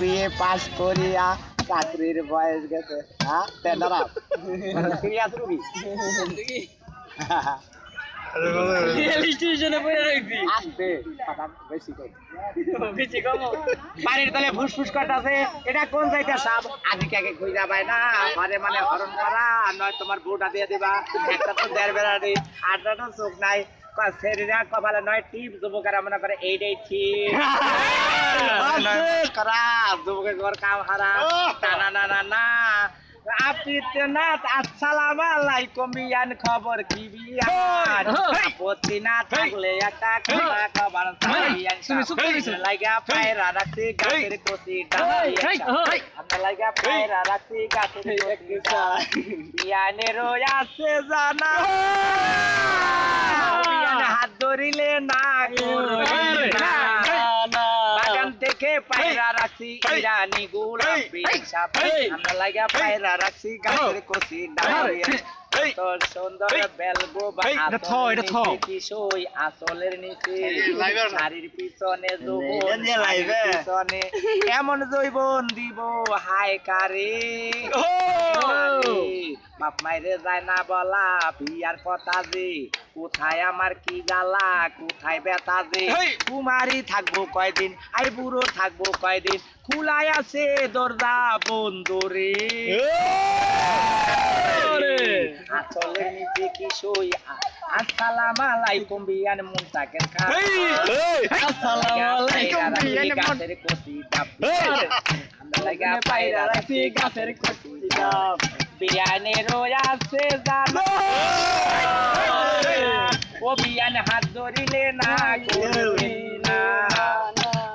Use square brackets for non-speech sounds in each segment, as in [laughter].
বিয়ে পাস করিয়া চাকরির বয়স গেছে। হ্যাঁ সিরিয়াস রুগী বাড়ির তলে ফুসফুস এটা কোন সাপ? আগে না। ঘরে মানে হরণ করা নয় তোমার বউটা দিয়ে দিবা। একটা তো দেড় বেড়ানি আটটা তো চোখ নাই। শরীরা কপালে নয় টিপ যুবকেরা মনে করে এইটাই ঠিক [laughs] করা যুবকের ঘর কাম হারা না না না না না। আপিতনাথ আসসালাম আলাইকুম বিয়ান খবর কি বিয়ান আপত্তি না থাকলে একটা কথা খবর। লাগা পায়রা রাখছি গাছের কচি আমরা লাগা পায়রা রাখছি গাছের কচি বিয়ানের আছে জানা। হাত ধরিলে না করবি না। বাগান পায়রা রাখছি? ইরানি গোলাপি সাপ। আমরা লাগা পায়রা রাখছি গাছের কচি ডালিয়া। তোর সুন্দর বেলবো বা। কিশোই আসলের নিচে। শাড়ির পিছনে যৌবন পিছনে এমন জৈবন দিব। হায় কারে। বাপ মাইরে যায় না বলা বিয়ার কথা যে কোথায় আমার কি জ্বালা কোথায় বেতা যে! কুমারী থাকব কয়দিন? আই বুড়ো থাকব কয়দিন? খুলাই আছে দরজা বন্ধুরে আসলের নিচে কি সই? আসসালাম আলাইকুম বিয়ান মুনতাকের খা গাছের কচি ডাব। আমরা লাগা পায়রা রাখছি গাছের ডাব। বিয়ানের আছে জানো ও! বিয়ান হাত ধরিলে না করবি না।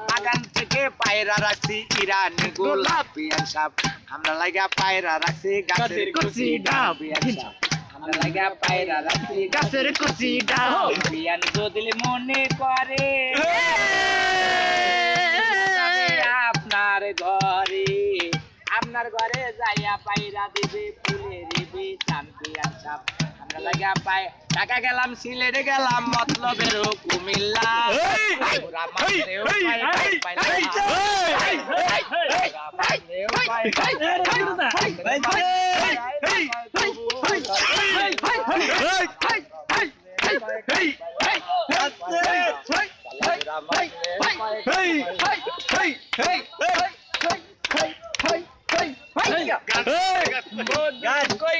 বাগান থেকে পায়রা রাখছি ইরানি গোলাপি সাপ আমরা লাগা পায়রা রাখছি গাছের কচি ডাব। সাপ আমরা লাগা পায়রা রাখছি গাছের কচি ডাব। বিয়ান যদি মনে করে। আপনার ঘরে যাইয়া পায়রা দিবে ফুলের বিছান পিয়ান সাপ আমরা লাগা পায় টাকা গেলাম সিলেটে গেলাম মতলবের কুমিল্লা ওরা মাত্রেও পায়, পায়, পায়, ওরা মাত্রেও পায়, পায়, পায়, পায়, ওরা মাত্রেও পায়, গাছ কই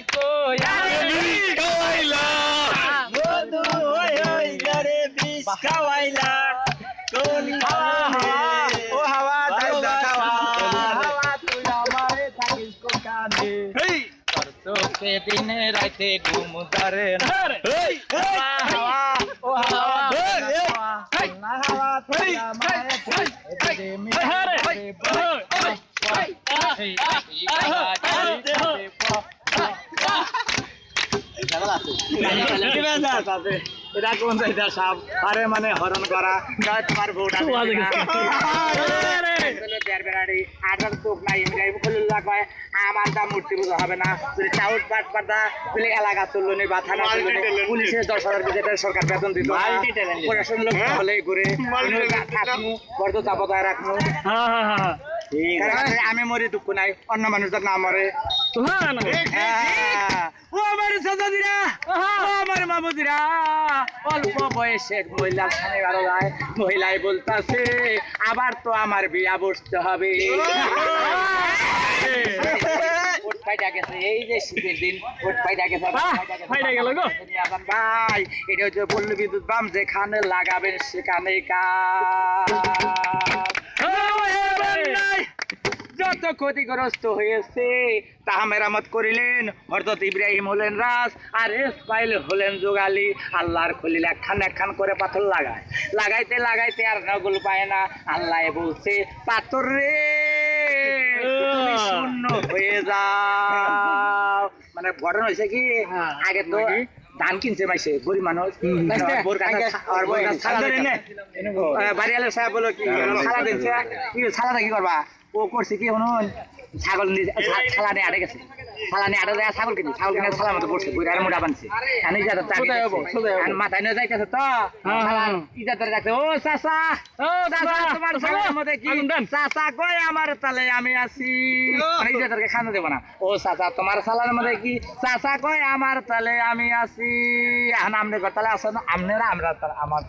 দিনে রাতে ঘুম ধরে না হাওয়া হাওয়া হাওয়া এটা কোন জায়গা সাপ? আরে মানে হরণ করা গাছ তোমার বউটা আমার দাম মূর্তি পুজো হবে না যদি চাউট পাট পাতা বলে এলাকা তুললো নি বা থানা তুললো নি, Multi-talented. পুলিশের দশ হাজার যেটা সরকার বেতন দিত প্রশাসন লোক হলে ঘুরে Multi-talented. থাকমু বর্দ চাপতায় রাখমু। কারণ আমি মরি দুঃখ নাই অন্য মানুষদের না মরে। হ্যাঁ। ও আমার সাজাদিরা ও আমার মামুদিরা অল্প বয়সের মহিলা স্বামী আরও যায় মহিলাই বলতাছে আবার তো আমার বিয়া বসতে হবে। এই যে শীতের দিন ভাই এটা হচ্ছে বলল বিদ্যুৎ বাম যেখানে লাগাবেন সেখানে কাজ। ক্ষতিগ্রস্ত হয়েছে। তাহা মেরামত করিলেন হরদত ইব্রাহিম হলেন রাজ আর ইসমাইল হলেন যোগালি। আল্লাহর খলিল একখান একখান করে পাথর লাগায়। লাগাইতে লাগাইতে আর নগল পায় না। আল্লাহ বলছে পাথর রে শূন্য হয়ে যাও। মানে ঘটনা হয়েছে কি? আগে তো ধান কিনছে মাইছে গরিব মানুষ। দিনে বাড়িয়ালের সাহেব বলো কি ছাড়া দিনছে কি ছাড়াটা কি করবা? ও করছে কি শুনুন ছাগল নিয়ে- ছা- আটে গেছে। ছালা নিয়ে আটে যায় ছাগল কিনে। ছাগল কিনে ছালার মতো পড়ছে বুড়ি আর মোটা বানছে? করছে। মাথায় নিয়ে যাইতেছে তো। হ্যাঁ। ইজা ও চাচা ও চাচা তোমার ছাগলের মধ্যে কি। চাচা কই আমার তালে আমি আছি? মানে ইজা ধরে খানা দেবো না। ও চাচা তোমার ছালার মধ্যে কি? চাচা কই আমার তালে আমি আছি? এখন আমনে তালে আসো না আমনেরা আমরা আমার